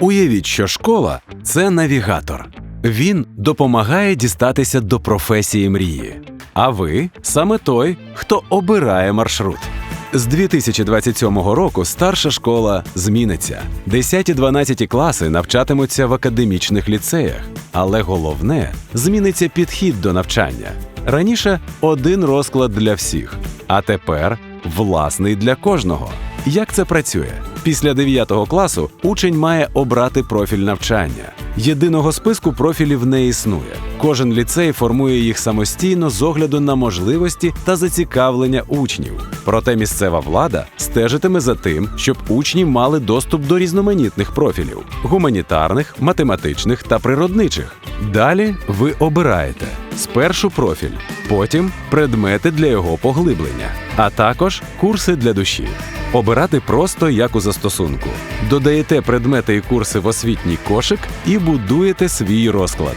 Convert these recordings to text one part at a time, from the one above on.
Уявіть, що школа це навігатор. Він допомагає дістатися до професії мрії. А ви саме той, хто обирає маршрут. З 2027 року старша школа зміниться. 10-12 класи навчатимуться в академічних ліцеях, але головне зміниться підхід до навчання. Раніше один розклад для всіх, а тепер власний для кожного. Як це працює? Після 9 класу учень має обрати профіль навчання. Єдиного списку профілів не існує. Кожен ліцей формує їх самостійно з огляду на можливості та зацікавлення учнів. Проте місцева влада стежитиме за тим, щоб учні мали доступ до різноманітних профілів гуманітарних, математичних та природничих. Далі ви обираєте спершу профіль, потім предмети для його поглиблення, а також курси для душі. Обирати просто як у застосунку. Додаєте предмети і курси в освітній кошик і будуєте свій розклад.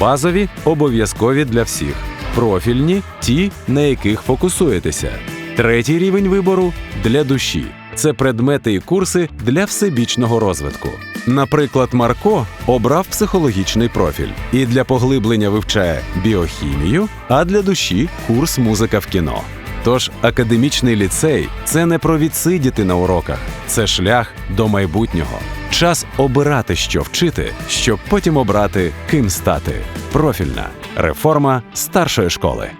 Базові обов'язкові для всіх, профільні ті, на яких фокусуєтеся. Третій рівень вибору для душі. Це предмети і курси для всебічного розвитку. Наприклад, Марко обрав психологічний профіль і для поглиблення вивчає біохімію, а для душі курс музика в кіно. Тож академічний ліцей це не про відсидіти на уроках, це шлях до майбутнього. Час обирати, що вчити, щоб потім обрати, ким стати. Профільна реформа старшої школи.